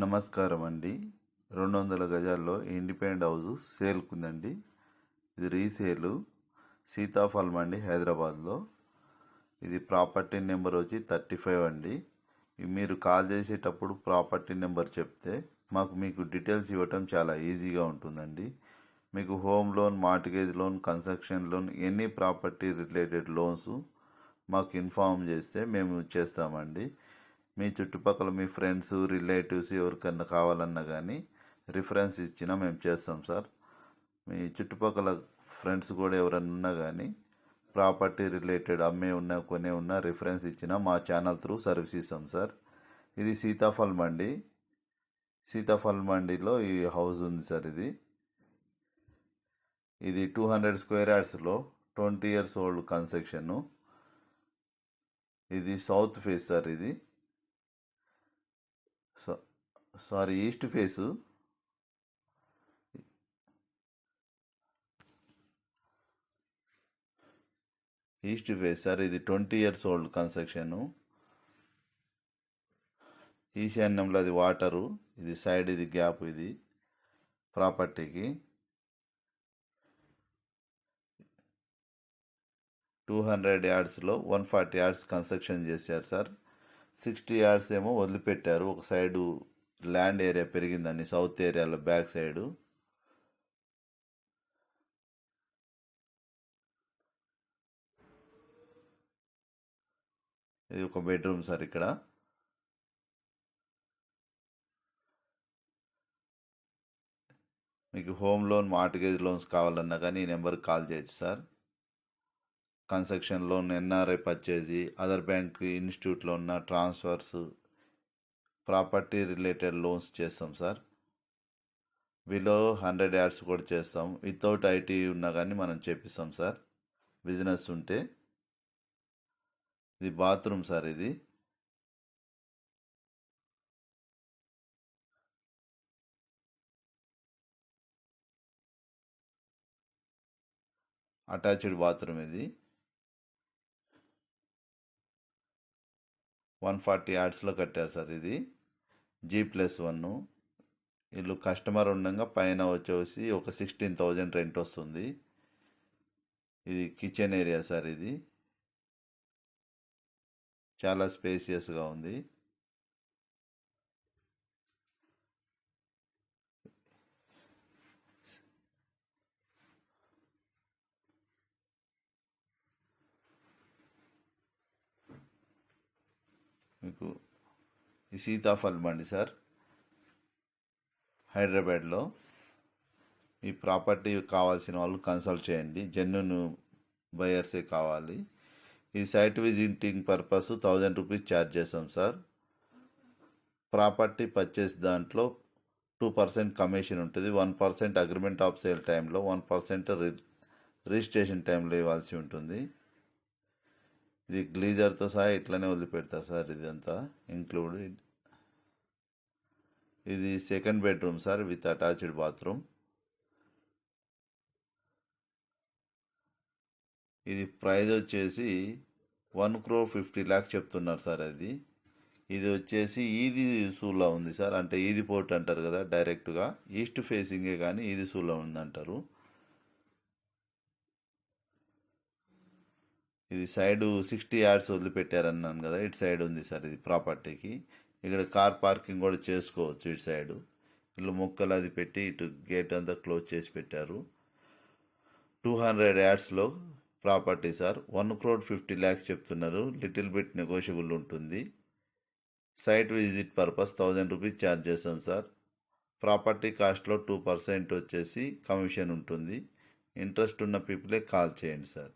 నమస్కారం అండి రెండు వందల గజాల్లో ఇండిపెండెంట్ హౌస్ సేల్కుందండి. ఇది రీసేలు. సీతాఫలం అండి హైదరాబాద్లో. ఇది ప్రాపర్టీ నెంబర్ వచ్చి థర్టీ ఫైవ్ అండి. మీరు కాల్ చేసేటప్పుడు ప్రాపర్టీ నెంబర్ చెప్తే మాకు మీకు డీటెయిల్స్ ఇవ్వటం చాలా ఈజీగా ఉంటుందండి. మీకు home loan mortgage loan construction loan any property related loans మాకు ఇన్ఫార్మ్ చేస్తే మేము చేస్తామండి. మీ చుట్టుపక్కల మీ ఫ్రెండ్స్ రిలేటివ్స్ ఎవరికన్నా కావాలన్నా కానీ రిఫరెన్స్ ఇచ్చినా మేము చేస్తాం సార్. మీ చుట్టుపక్కల ఫ్రెండ్స్ కూడా ఎవరన్నా ఉన్నా కానీ ప్రాపర్టీ రిలేటెడ్ అమ్మే ఉన్నా కొనే ఉన్నా రిఫరెన్స్ ఇచ్చినా మా ఛానల్ త్రూ సర్వీస్ ఇస్తాం సార్. ఇది సీతాఫల్ మండి. సీతాఫల్ మండిలో ఈ హౌస్ ఉంది సార్ ఇది. ఇది టూ హండ్రెడ్ స్క్వేర్ యార్డ్స్లో ట్వంటీ ఇయర్స్ ఓల్డ్ కన్స్ట్రక్షను. ఇది సౌత్ ఫేస్ సార్ ఇది. Sorry east face east face sir ఇది ట్వంటీ ఇయర్స్ ఓల్డ్ కన్స్ట్రక్షను ఈశాన్యంలో అది వాటరు ఇది సైడ్ ఇది గ్యాప్ ఇది ప్రాపర్టీకి టూ హండ్రెడ్ యార్డ్స్లో వన్ ఫార్టీ యార్డ్స్ కన్స్ట్రక్షన్ చేశారు సార్ సిక్స్టీ యార్డ్స్ ఏమో వదిలిపెట్టారు. ఒక సైడు ల్యాండ్ ఏరియా పెరిగిందని సౌత్ ఏరియాలో బ్యాక్ సైడు. ఇది ఒక బెడ్రూమ్ సార్ ఇక్కడ. మీకు హోమ్ లోన్ మార్టిగేజ్ లోన్స్ కావాలన్నా కానీ ఈ నెంబర్కి కాల్ చేయొచ్చు sir. Construction loan NRI purchase other bank ఇన్స్టిట్యూట్లో ఉన్న ట్రాన్స్ఫర్స్ ప్రాపర్టీ రిలేటెడ్ లోన్స్ చేస్తాం సార్. బిలో హండ్రెడ్ యాడ్స్ కూడా చేస్తాం. వితౌట్ ఐటీ ఉన్నా కానీ మనం చేపిస్తాం సార్. బిజినెస్ ఉంటే. ఇది బాత్రూమ్ సార్ ఇది. అటాచ్డ్ బాత్రూమ్ ఇది. వన్ ఫార్టీ యాడ్స్లో కట్టారు సార్ ఇది. జీ ప్లస్ వన్ వీళ్ళు కస్టమర్ ఉండగా పైన వచ్చేసి ఒక సిక్స్టీన్ థౌజండ్ రెంట్ వస్తుంది. ఇది కిచెన్ ఏరియా సార్ ఇది. చాలా స్పేసియస్గా ఉంది. మీకు ఈ సీతాఫల్ బండి సార్. హైదరాబాద్లో ఈ ప్రాపర్టీ కావాల్సిన వాళ్ళు కన్సల్ట్ చేయండి. జెన్యున్ బయర్సే కావాలి. ఈ site visiting purpose thousand rupees charge చేస్తాం సార్. ప్రాపర్టీ పర్చేస్ దాంట్లో టూ పర్సెంట్ కమిషన్ ఉంటుంది. One percent agreement of sale టైంలో వన్ పర్సెంట్ రిజిస్ట్రేషన్ టైంలో ఇవ్వాల్సి ఉంటుంది. ఇది గ్లీజర్తో సహా ఇట్లనే వదిలిపెడతారు సార్ ఇదంతా ఇంక్లూడెడ్. ఇది second bedroom sir with attached bathroom. ఇది ప్రైస్ వచ్చేసి వన్ క్రో ఫిఫ్టీ ల్యాక్స్ చెప్తున్నారు సార్ అది. ఇది వచ్చేసి ఈది సూలా ఉంది సార్. అంటే ఈది పోర్ట్ అంటారు కదా డైరెక్ట్గా. ఈస్ట్ ఫేసింగే కానీ ఈది ఉంది ఉందంటారు. ఇది సైడ్ సిక్స్టీ యార్డ్స్ వదిలిపెట్టారన్నాను కదా ఇటు సైడ్ ఉంది సార్ ఇది ప్రాపర్టీకి. ఇక్కడ కార్ పార్కింగ్ కూడా చేసుకోవచ్చు ఇటు సైడు. ఇల్లు మొక్కలు అది పెట్టి ఇటు గేట్ అంతా క్లోజ్ చేసి పెట్టారు. Two hundred యాడ్స్లో property sir. One crore fifty lakhs చెప్తున్నారు. లిటిల్ బిట్ నెగోషియబుల్ ఉంటుంది. Site visit purpose thousand rupees charge చేస్తాం సార్. ప్రాపర్టీ కాస్ట్లో టూ పర్సెంట్ వచ్చేసి కమిషన్ ఉంటుంది. ఇంట్రెస్ట్ ఉన్న పీపులే కాల్ చేయండి సార్.